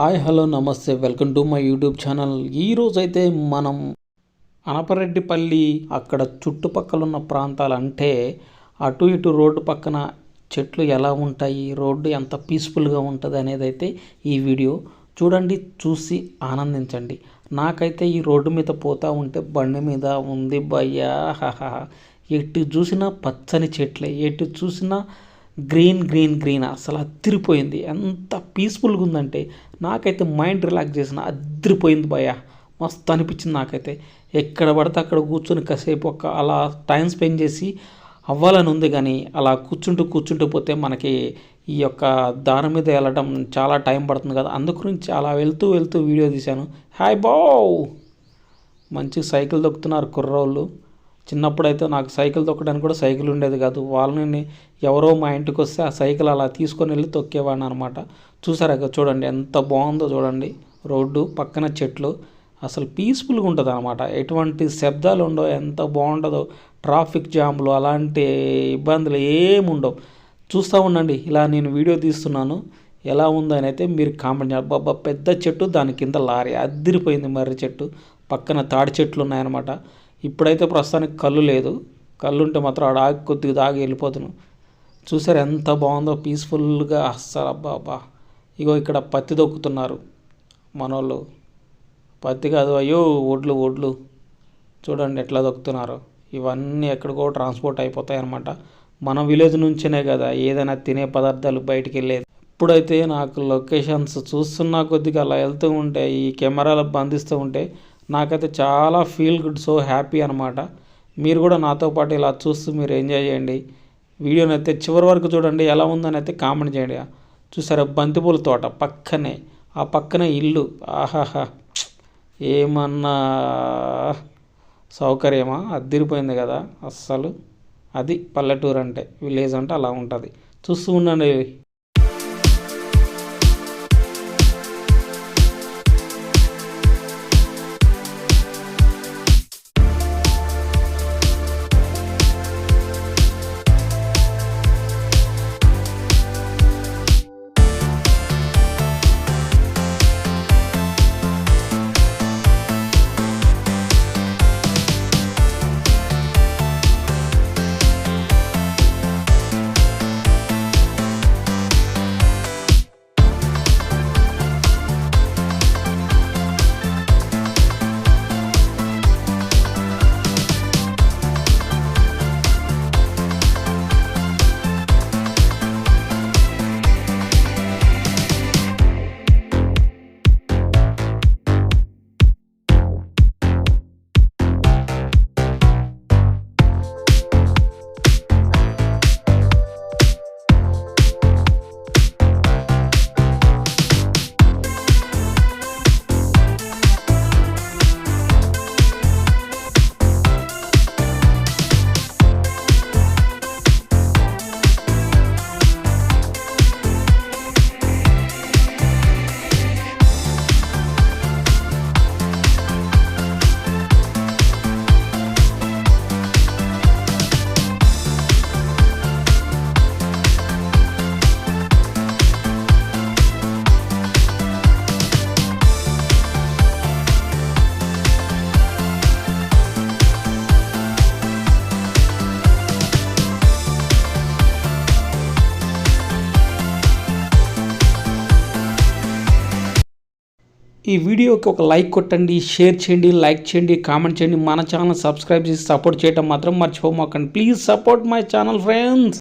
Hi hello నమస్తే welcome to my YouTube channel. ఈరోజు అయితే మనం అనపరెడ్డిపల్లి అక్కడ చుట్టుపక్కల ఉన్న ప్రాంతాలు అంటే అటు ఇటు రోడ్డు పక్కన చెట్లు ఎలా ఉంటాయి రోడ్డు ఎంత పీస్ఫుల్గా ఉంటుంది అనేది అయితే ఈ వీడియో చూడండి చూసి ఆనందించండి. నాకైతే ఈ రోడ్డు మీద పోతూ ఉంటే బండి మీద ఉంది భయ్యా హహ ఎటు చూసినా పచ్చని చెట్లే ఎటు చూసినా గ్రీన్ గ్రీన్ గ్రీన్ అసలు అదిరిపోయింది ఎంత పీస్ఫుల్గా ఉందంటే నాకైతే మైండ్ రిలాక్స్ చేసిన అదిరిపోయింది భయ మస్తు అనిపించింది నాకైతే. ఎక్కడ పడితే అక్కడ కూర్చొని కాసేపు ఒక అలా టైం స్పెండ్ చేసి అవ్వాలని ఉంది కానీ అలా కూర్చుంటూ కూర్చుంటూ పోతే మనకి ఈ యొక్క దారి మీద వెళ్ళడం చాలా టైం పడుతుంది కదా. అందు గురించి అలా వెళ్తూ వెళ్తూ వీడియో తీశాను. హాయ్ బావ్! మంచి సైకిల్ దొక్కుతున్నారు కుర్రోళ్ళు. చిన్నప్పుడైతే నాకు సైకిల్ తొక్కడానికి కూడా సైకిల్ ఉండేది కాదు. వాళ్ళని ఎవరో మా ఇంటికి వస్తే ఆ సైకిల్ అలా తీసుకొని వెళ్ళి తొక్కేవాడిని అనమాట చూసారా చూడండి ఎంత బాగుందో చూడండి. రోడ్డు పక్కన చెట్లు. అసలు పీస్ఫుల్గా ఉంటుంది అనమాట ఎటువంటి శబ్దాలు ఉండవు ఎంత బాగుంటుందో. ట్రాఫిక్ జామ్లు అలాంటి ఇబ్బందులు ఏముండవు చూస్తూ ఉండండి. ఇలా నేను వీడియో తీస్తున్నాను. ఎలా ఉందని అయితే మీరు కామెంట్ చేయాలి బాబా పెద్ద చెట్టు దాని కింద లారీ అద్దిరిపోయింది మర్రి చెట్టు. పక్కన తాడి చెట్లు ఉన్నాయన్నమాట. ఇప్పుడైతే ప్రస్తుతానికి కళ్ళు లేదు. కళ్ళు ఉంటే మాత్రం ఆడ ఆగి కొద్దిగా దాగి వెళ్ళిపోతున్నాం. చూసారు ఎంత బాగుందో పీస్ఫుల్గా. అస్సలు అబ్బా అబ్బా. ఇగో ఇక్కడ పత్తి దొక్కుతున్నారు మనోళ్ళు. పత్తి కాదు అయ్యో ఒడ్లు ఒడ్లు చూడండి ఎట్లా దొక్కుతున్నారు ఇవన్నీ ఎక్కడికో ట్రాన్స్పోర్ట్ అయిపోతాయి అనమాట మన విలేజ్ నుంచినే కదా ఏదైనా తినే పదార్థాలు బయటికి వెళ్ళేది. ఇప్పుడైతే నాకు లొకేషన్స్ చూస్తున్నా కొద్దిగా అలా వెళ్తూ ఉంటే ఈ కెమెరాలు బంధిస్తూ ఉంటే నాకైతే చాలా ఫీల్ గుడ్ సో హ్యాపీ అనమాట మీరు కూడా నాతో పాటు ఇలా చూస్తూ మీరు ఎంజాయ్ చేయండి. వీడియోని అయితే చివరి వరకు చూడండి ఎలా ఉందని అయితే కామెంట్ చేయండి. చూసారా బంతిపూల తోట పక్కనే ఆ పక్కనే ఇల్లు. ఆహాహా ఏమన్నా సౌకర్యమా? అద్దిరిపోయింది కదా అస్సలు. అది పల్లెటూరు అంటే విలేజ్ అంటే అలా ఉంటుంది. చూస్తూ ఉండండి. ఈ వీడియోకి ఒక లైక్ కొట్టండి షేర్ చేయండి లైక్ చేయండి కామెంట్ చేయండి. మన ఛానల్ సబ్స్క్రైబ్ చేసి సపోర్ట్ చేయడం మాత్రం మర్చిపోమాకండి. Please support my channel friends.